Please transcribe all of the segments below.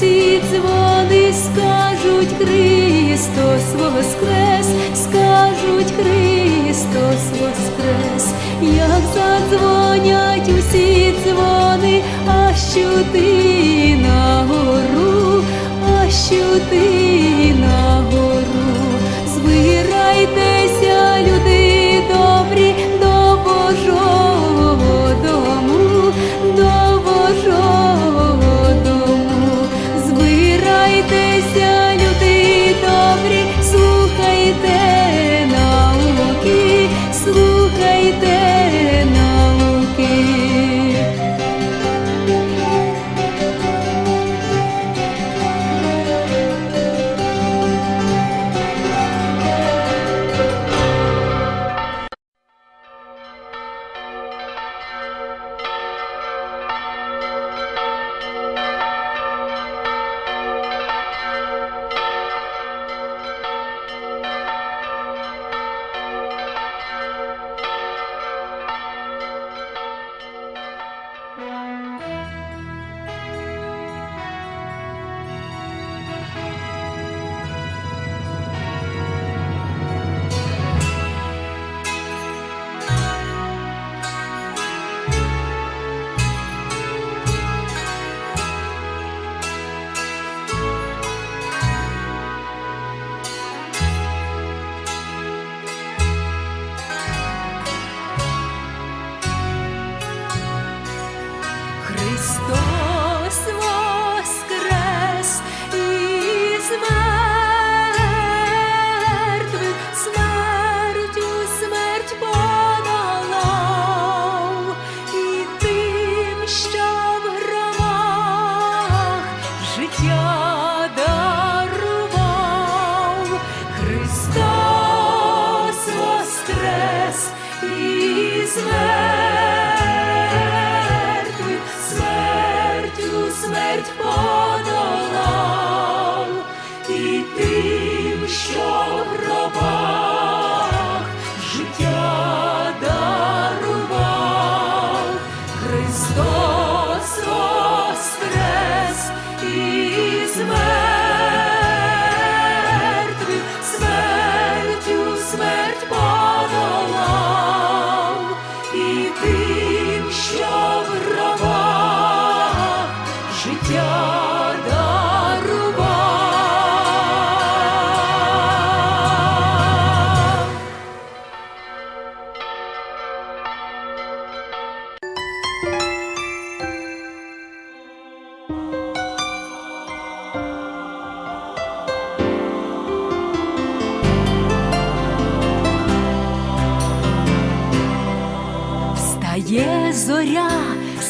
усі дзвони, скажуть Христос воскрес, скажуть Христос воскрес, як задзвонять усі дзвони, а що ти на гору, а що ти на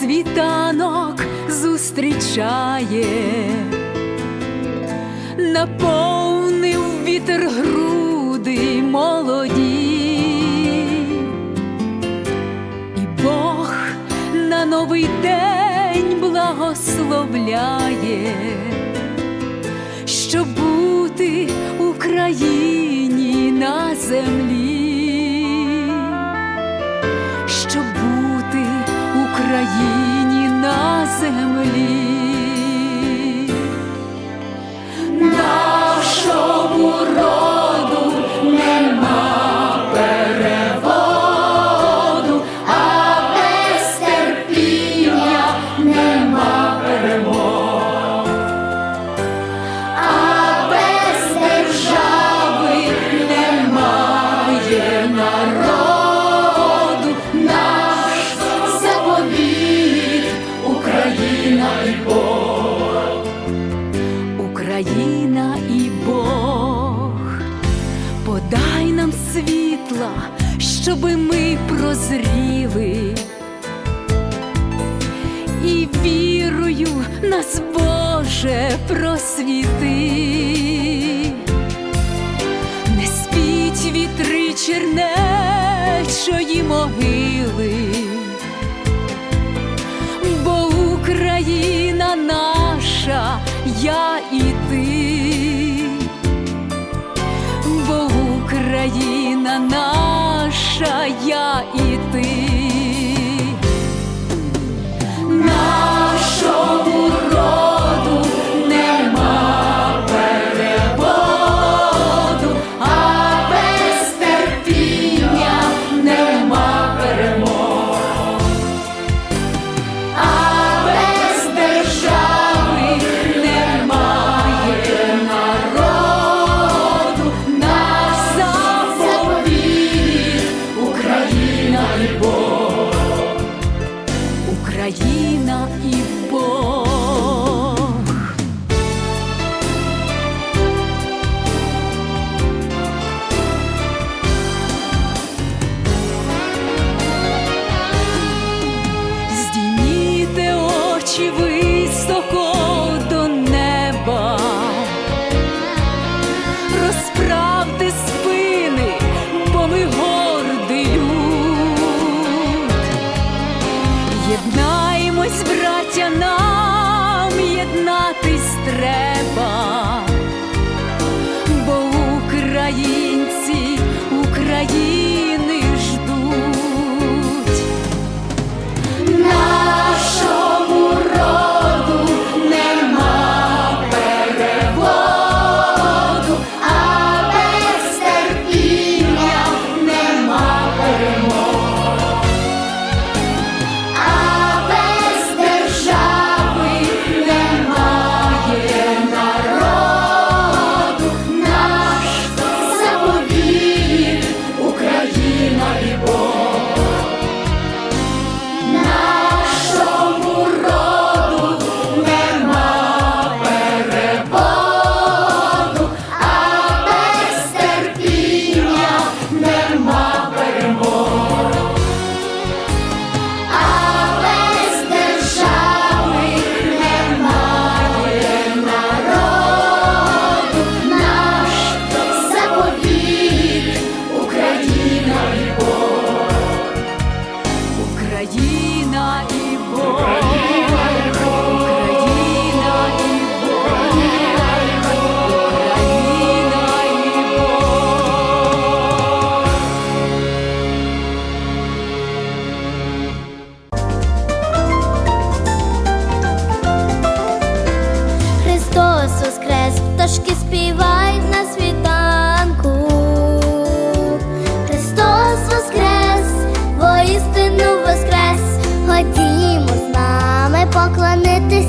світанок зустрічає, наповнив вітер груди молоді, і Бог на новий день благословляє, щоб бути Україні на землі землі. Нас, Боже, просвіти. Не спіть вітри чернечої могили, бо Україна наша, я і ти, бо Україна наша, я і ти. Нашому Україна і Бог. поклонитись.